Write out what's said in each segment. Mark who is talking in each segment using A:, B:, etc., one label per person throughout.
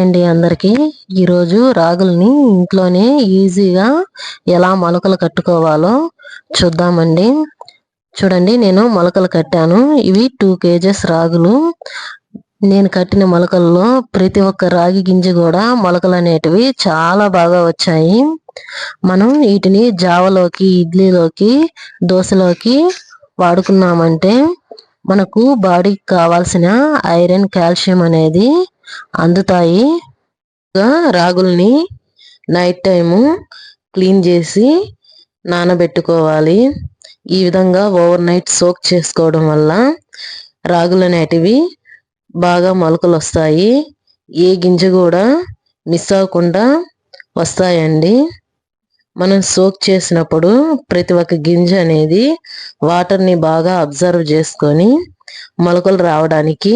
A: అండి అందరికీ. ఈరోజు రాగుల్ని ఇంట్లోనే ఈజీగా ఎలా మొలకలు కట్టుకోవాలో చూద్దామండి. చూడండి నేను మొలకలు కట్టాను. ఇవి టూ కేజెస్ రాగులు. నేను కట్టిన మొలకల్లో ప్రతి ఒక్క రాగి గింజ కూడా మొలకలు అనేటివి చాలా బాగా వచ్చాయి. మనం వీటిని జావలోకి ఇడ్లీలోకి దోశలోకి వాడుకున్నామంటే మనకు బాడీకి కావాల్సిన ఐరన్ కాల్షియం అనేది అందుతాయి. రాగుల్ని నైట్ టైము క్లీన్ చేసి నానబెట్టుకోవాలి. ఈ విధంగా ఓవర్ నైట్ సోక్ చేసుకోవడం వల్ల రాగులు అనేటివి బాగా మొలకలు వస్తాయి ఏ గింజ కూడా మిస్ అవ్వకుండా వస్తాయండి. మనం సోక్ చేసినప్పుడు ప్రతి ఒక్క గింజ అనేది వాటర్ని బాగా అబ్జర్వ్ చేసుకొని మొలకలు రావడానికి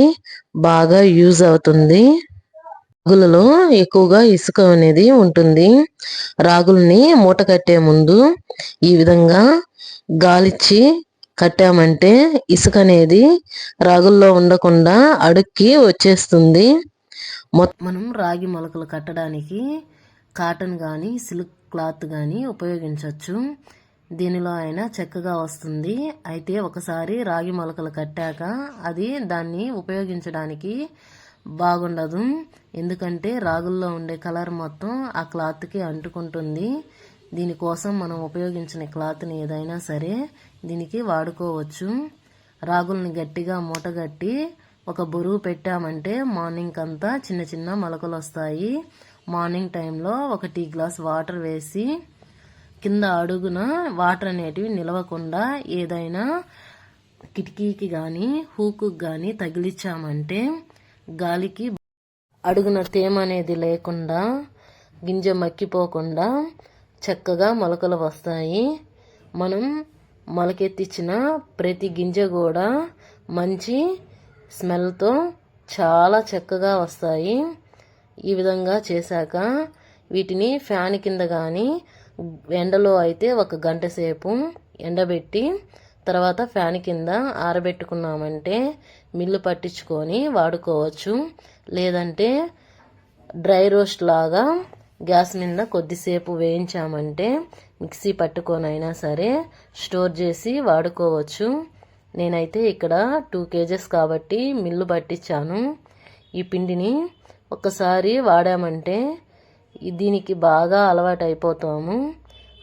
A: బాగా యూజ్ అవుతుంది. రాగులలో ఎక్కువగా ఇసుక అనేది ఉంటుంది. రాగుల్ని మూట కట్టే ముందు ఈ విధంగా గాలిచ్చి కట్టామంటే ఇసుక అనేది రాగుల్లో ఉండకుండా అడుక్కి వచ్చేస్తుంది. మనం రాగి మొలకలు కట్టడానికి కాటన్ కానీ సిల్క్ క్లాత్ కానీ ఉపయోగించవచ్చు దీనిలో అయినా చక్కగా వస్తుంది. అయితే ఒకసారి రాగి మొలకలు కట్టాక అది దాన్ని ఉపయోగించడానికి బాగుండదు. ఎందుకంటే రాగుల్లో ఉండే కలర్ మొత్తం ఆ క్లాత్కి అంటుకుంటుంది. దీనికోసం మనం ఉపయోగించిన క్లాత్ని ఏదైనా సరే దీనికి వాడుకోవచ్చు. రాగుల్ని గట్టిగా మూటగట్టి ఒక బరువు పెట్టామంటే మార్నింగ్ అంతా చిన్న చిన్న మొలకలు వస్తాయి. మార్నింగ్ టైంలో ఒక టీ గ్లాస్ వాటర్ వేసి కింద అడుగున వాటర్ అనేటివి నిలవకుండా ఏదైనా కిటికీకి కానీ హూకు కానీ తగిలిచ్చామంటే గాలికి అడుగున తేమ అనేది లేకుండా గింజ మక్కిపోకుండా చక్కగా మొలకలు వస్తాయి. మనం మొలకెత్తించిన ప్రతి గింజ కూడా మంచి స్మెల్తో చాలా చక్కగా వస్తాయి. ఈ విధంగా చేశాక వీటిని ఫ్యాన్ కింద కానీ ఎండలో అయితే ఒక గంట సేపు ఎండబెట్టి తర్వాత ఫ్యాన్ కింద ఆరబెట్టుకున్నామంటే మిల్లు పట్టించుకొని వాడుకోవచ్చు. లేదంటే డ్రై రోస్ట్ లాగా గ్యాస్ మీద కొద్దిసేపు వేయించామంటే మిక్సీ పట్టుకొని అయినా సరే స్టోర్ చేసి వాడుకోవచ్చు. నేనైతే ఇక్కడ టూ కేజెస్ కాబట్టి మిల్లు పట్టించాను. ఈ పిండిని ఒకసారి వాడామంటే దీనికి బాగా అలవాటు అయిపోతాము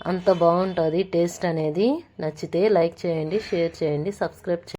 A: అంత బాగుంటుంది టేస్ట్ అనేది. నచ్చితే లైక్ చేయండి షేర్ చేయండి సబ్స్క్రైబ్ చేయండి.